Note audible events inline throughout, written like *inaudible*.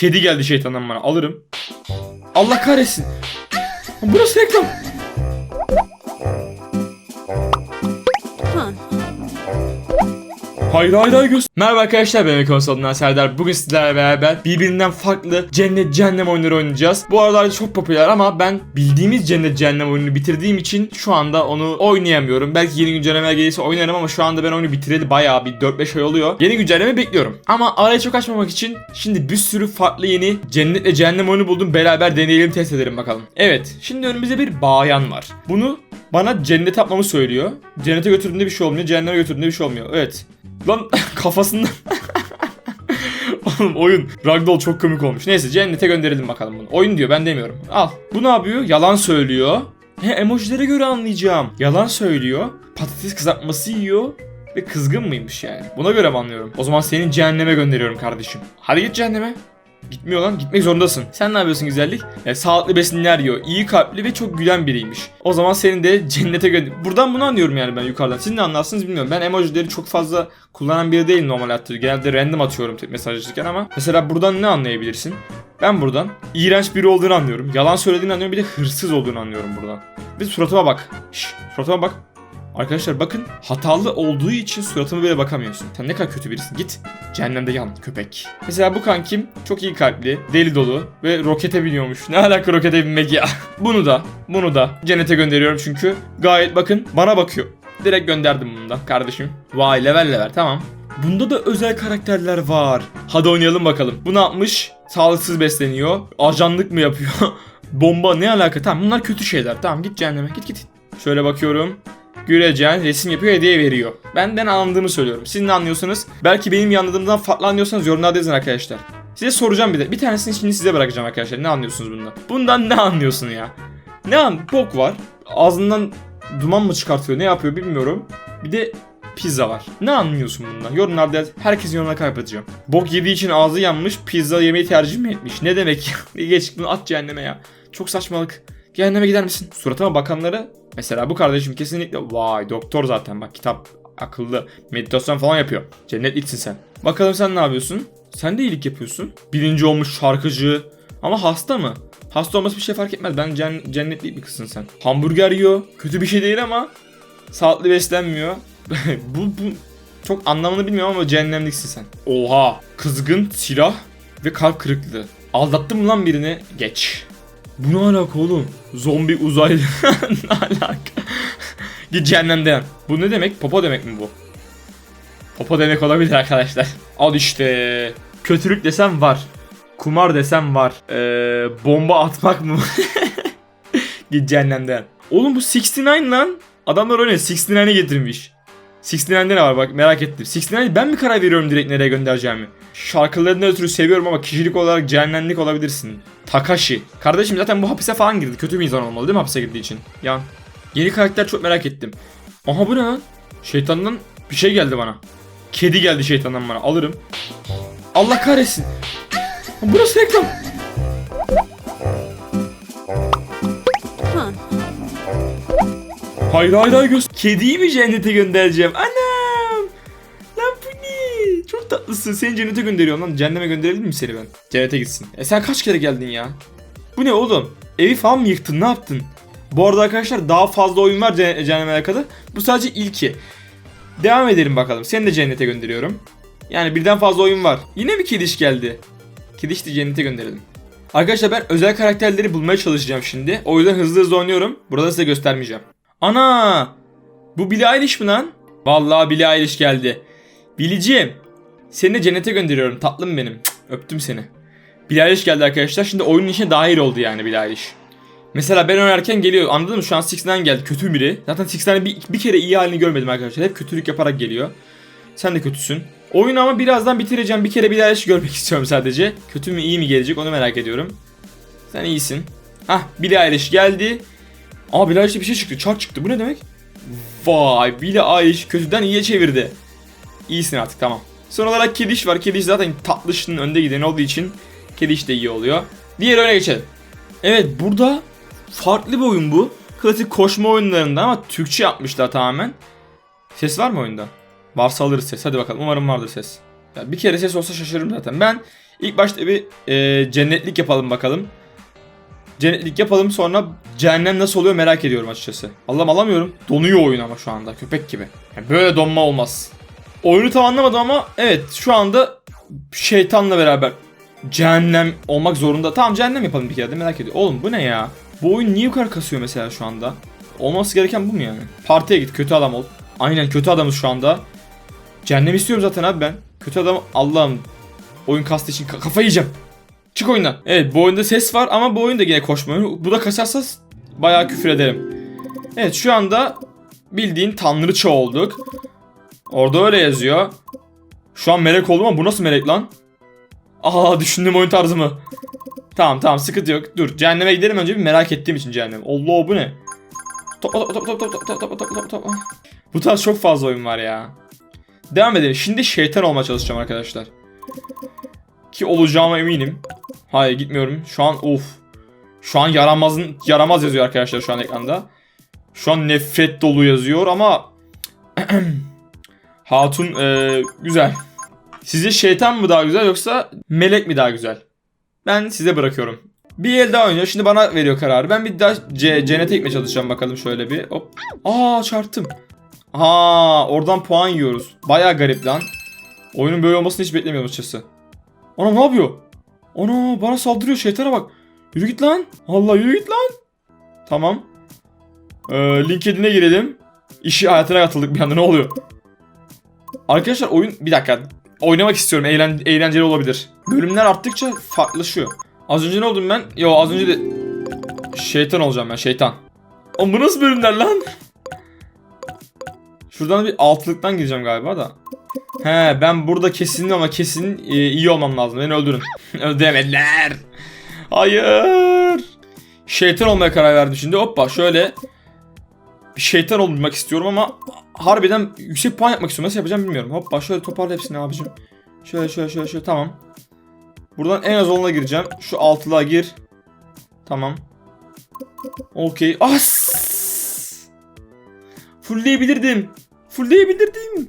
Kedi geldi şeytandan bana. Alırım. Allah kahretsin. Burası reklam. Hayır hayır hayır göz. Merhaba arkadaşlar ben Ekon Salon'dan Serdar. Bugün sizlerle beraber birbirinden farklı cennet cehennem oyunları oynayacağız. Bu aralar çok popüler ama ben bildiğimiz cennet cehennem oyununu bitirdiğim için şu anda onu oynayamıyorum. Belki yeni güncellemeler gelirse oynarım ama şu anda ben oyunu bitireli bayağı bir 4-5 ay oluyor. Yeni güncelleme bekliyorum. Ama arayı çok açmamak için şimdi bir sürü farklı yeni cennetle cehennem oyunu buldum. Beraber deneyelim test edelim bakalım. Evet şimdi önümüzde bir bayan var. Bunu bana cennete atmamı söylüyor. Cennete götürdüğümde bir şey olmuyor. Cehenneme götürdüğümde bir şey olmuyor. Evet. Lan kafasında... *laughs* Oğlum oyun Ragdoll çok komik olmuş. Neyse cennete gönderelim bakalım bunu. Oyun diyor ben demiyorum. Al. Bu ne yapıyor? Yalan söylüyor. He emojilere göre anlayacağım. Yalan söylüyor. Patates kızartması yiyor. Ve kızgın mıymış yani? Buna göre mi anlıyorum? O zaman seni cehenneme gönderiyorum kardeşim. Hadi git cehenneme. Gitmiyor lan. Gitmek zorundasın. Sen ne yapıyorsun güzellik? E, sağlıklı besinler yiyor. iyi kalpli ve çok gülen biriymiş. O zaman seni de cennete gönder. Buradan bunu anlıyorum yani ben yukarıdan. Siz ne anlarsınız bilmiyorum. Ben emojileri çok fazla kullanan biri değilim normal hayatta. Genelde random atıyorum mesajlaşırken ama. Mesela buradan ne anlayabilirsin? Ben buradan iğrenç biri olduğunu anlıyorum. Yalan söylediğini anlıyorum. Bir de hırsız olduğunu anlıyorum buradan. Bir suratıma bak. Şş, suratıma bak. Arkadaşlar bakın hatalı olduğu için suratıma böyle bakamıyorsun. Sen ne kadar kötü birisin. Git cehennemde yan köpek. Mesela bu kankim çok iyi kalpli, deli dolu ve rokete biniyormuş. Ne alaka rokete binmek ya? *laughs* bunu da, bunu da cennete gönderiyorum çünkü gayet bakın bana bakıyor. Direkt gönderdim bunu da kardeşim. Vay level level tamam. Bunda da özel karakterler var. Hadi oynayalım bakalım. Bu ne yapmış? Sağlıksız besleniyor. Ajanlık mı yapıyor? *laughs* Bomba ne alaka? Tamam bunlar kötü şeyler. Tamam git cehenneme git git. Şöyle bakıyorum. Gülecen resim yapıyor hediye veriyor. Benden anladığımı söylüyorum. Siz ne anlıyorsanız belki benim anladığımdan farklı anlıyorsanız yorumlarda yazın arkadaşlar. Size soracağım bir de. Bir tanesini şimdi size bırakacağım arkadaşlar. Ne anlıyorsunuz bundan? Bundan ne anlıyorsun ya? Ne an? Bok var. Ağzından duman mı çıkartıyor? Ne yapıyor bilmiyorum. Bir de pizza var. Ne anlıyorsun bundan? Yorumlarda yaz. Herkesin yorumuna kaybedeceğim. Bok yediği için ağzı yanmış. Pizza yemeği tercih mi etmiş? Ne demek ya? *laughs* Geç bunu at cehenneme ya. Çok saçmalık. Cehenneme gider misin? Suratıma bakanlara mesela bu kardeşim kesinlikle vay doktor zaten bak kitap akıllı meditasyon falan yapıyor. Cennetliksin sen. Bakalım sen ne yapıyorsun? Sen de iyilik yapıyorsun. Birinci olmuş şarkıcı. Ama hasta mı? Hasta olması bir şey fark etmez. Ben cen- cennetlik bir kızsın sen. Hamburger yiyor. Kötü bir şey değil ama sağlıklı beslenmiyor. *laughs* bu, bu çok anlamını bilmiyorum ama cehennemliksin sen. Oha. Kızgın, silah ve kalp kırıklığı. Aldattım lan birini. Geç. Bu ne alaka oğlum? Zombi uzaylı. *laughs* ne alaka? Git cehennemden. Bu ne demek? Popo demek mi bu? Popo demek olabilir arkadaşlar. Al işte. Kötülük desem var. Kumar desem var. Ee, bomba atmak mı? *laughs* Git cehennemden. Oğlum bu 69 lan. Adamlar öyle 69'e getirmiş. 69'de ne var bak merak ettim. 69 ben mi karar veriyorum direkt nereye göndereceğimi? Şarkılarından ötürü seviyorum ama kişilik olarak cehennemlik olabilirsin. Takashi. Kardeşim zaten bu hapise falan girdi. Kötü bir insan olmalı değil mi hapise girdiği için? Yan. Yeni karakter çok merak ettim. Aha bu ne lan? Şeytandan bir şey geldi bana. Kedi geldi şeytandan bana. Alırım. Allah kahretsin. Burası reklam. Hayır hayır hayır göz. Kediyi mi cennete göndereceğim? Anam. Tatlısın. Seni cennete gönderiyorum lan. Cehenneme gönderebilir mi seni ben? Cennete gitsin. E sen kaç kere geldin ya? Bu ne oğlum? Evi falan mı yıktın? Ne yaptın? Bu arada arkadaşlar daha fazla oyun var ce- cehenneme alakalı. Bu sadece ilki. Devam edelim bakalım. Seni de cennete gönderiyorum. Yani birden fazla oyun var. Yine mi kediş geldi? Kediş de cennete gönderelim. Arkadaşlar ben özel karakterleri bulmaya çalışacağım şimdi. O yüzden hızlı hızlı oynuyorum. Burada size göstermeyeceğim. Ana! Bu Billie Eilish mi lan? Vallahi Billie Eilish geldi. Biliciğim. Seni de cennete gönderiyorum tatlım benim. Öptüm seni. Eilish geldi arkadaşlar. Şimdi oyunun içine dahil oldu yani Eilish. Mesela ben oynarken geliyor. Anladın mı? Şu an Six'den geldi. Kötü biri. Zaten Six'ten bir, bir kere iyi halini görmedim arkadaşlar. Hep kötülük yaparak geliyor. Sen de kötüsün. Oyunu ama birazdan bitireceğim. Bir kere Eilish görmek *laughs* istiyorum sadece. Kötü mü iyi mi gelecek onu merak ediyorum. Sen iyisin. Hah Billie geldi. Aa Billie bir şey çıktı. Çark çıktı. Bu ne demek? Vay Billie kötüden iyiye çevirdi. İyisin artık tamam. Son olarak Kediş var. Kediş zaten tatlışının önde giden olduğu için Kediş de iyi oluyor. Diğer oyuna geçelim. Evet burada farklı bir oyun bu. Klasik koşma oyunlarında ama Türkçe yapmışlar tamamen. Ses var mı oyunda? Varsa alırız ses. Hadi bakalım. Umarım vardır ses. Ya bir kere ses olsa şaşırırım zaten. Ben İlk başta bir e, cennetlik yapalım bakalım. Cennetlik yapalım sonra cehennem nasıl oluyor merak ediyorum açıkçası. Allah'ım alamıyorum. Donuyor oyun ama şu anda köpek gibi. Yani böyle donma olmaz. Oyunu tam anlamadım ama evet şu anda şeytanla beraber cehennem olmak zorunda. Tamam cehennem yapalım bir kere de merak ediyorum. Oğlum bu ne ya? Bu oyun niye kadar kasıyor mesela şu anda? Olması gereken bu mu yani? Partiye git kötü adam ol. Aynen kötü adamız şu anda. Cehennem istiyorum zaten abi ben. Kötü adam Allah'ım. Oyun kastı için ka- kafa yiyeceğim. Çık oyundan. Evet bu oyunda ses var ama bu oyunda yine koşmuyor. Bu da kasarsa bayağı küfür ederim. Evet şu anda bildiğin tanrıça olduk. Orada öyle yazıyor. Şu an melek oldum ama bu nasıl melek lan? Aha düşündüm oyun tarzımı. Tamam tamam sıkıntı yok. Dur cehenneme gidelim önce bir merak ettiğim için cehennem. Allah bu ne? Topla topla topla topla topla topla topla topla. Bu tarz çok fazla oyun var ya. Devam edelim. Şimdi şeytan olmaya çalışacağım arkadaşlar. Ki olacağıma eminim. Hayır gitmiyorum. Şu an of. Şu an yaramazın yaramaz yazıyor arkadaşlar şu an ekranda. Şu an nefret dolu yazıyor ama *clears throat* Hatun eee, güzel. Sizce şeytan mı daha güzel yoksa melek mi daha güzel? Ben size bırakıyorum. Bir el daha oynuyor. Şimdi bana veriyor kararı. Ben bir daha C cennete gitmeye çalışacağım bakalım şöyle bir. Hop. Aa çarptım. Aa oradan puan yiyoruz. Baya garip lan. Oyunun böyle olmasını hiç beklemiyordum açıkçası. Ana ne yapıyor? Ana bana saldırıyor şeytana bak. Yürü git lan. Allah yürü git lan. Tamam. Ee, LinkedIn'e girelim. İşi hayatına katıldık bir anda ne oluyor? Arkadaşlar oyun bir dakika. Oynamak istiyorum. Eğlen, eğlenceli olabilir. Bölümler arttıkça farklılaşıyor. Az önce ne oldum ben? Yo az önce de şeytan olacağım ben şeytan. Oğlum bu nasıl bölümler lan? Şuradan bir altılıktan gireceğim galiba da. He ben burada kesin ama kesin e, iyi olmam lazım. Beni öldürün. *laughs* Öldüremediler. Hayır. Şeytan olmaya karar verdim şimdi. Hoppa şöyle bir şeytan olmak istiyorum ama harbiden yüksek puan yapmak istiyorum. Nasıl yapacağım bilmiyorum. Hoppa şöyle toparla hepsini abicim. Şöyle şöyle şöyle şöyle tamam. Buradan en az 10'la gireceğim. Şu altılığa gir. Tamam. Okey. As! Fullleyebilirdim. Fullleyebilirdim.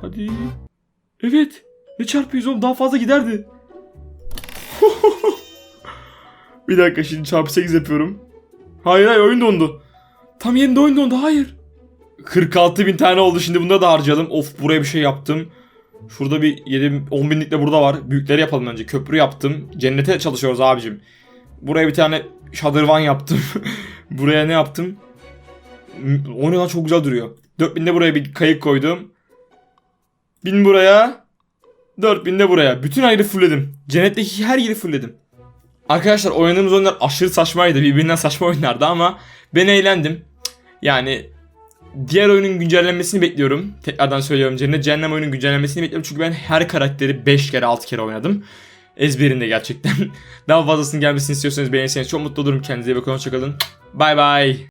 Hadi. Evet. Ne çarpıyoruz oğlum? Daha fazla giderdi. *laughs* bir dakika şimdi çarpı 8 yapıyorum. Hayır hayır oyun dondu. Tam yerinde oyun dondu. Hayır. 46 bin tane oldu. Şimdi bunda da harcayalım. Of buraya bir şey yaptım. Şurada bir 7 10 binlik de burada var. Büyükleri yapalım önce. Köprü yaptım. Cennete çalışıyoruz abicim. Buraya bir tane şadırvan yaptım. *laughs* buraya ne yaptım? O ne lan çok güzel duruyor. 4000 de buraya bir kayık koydum. 1000 buraya. 4000 de buraya. Bütün yeri fullledim. Cennetteki her yeri fullledim. Arkadaşlar oynadığımız oyunlar aşırı saçmaydı. Birbirinden saçma *laughs* oyunlardı ama ben eğlendim. Yani diğer oyunun güncellenmesini bekliyorum. Tekrardan söylüyorum Cennet Cehennem oyunun güncellenmesini bekliyorum. Çünkü ben her karakteri 5 kere 6 kere oynadım. Ezberinde gerçekten. *laughs* Daha fazlasının gelmesini istiyorsanız beğenirseniz çok mutlu olurum. Kendinize iyi bakın. Hoşçakalın. Bay bay.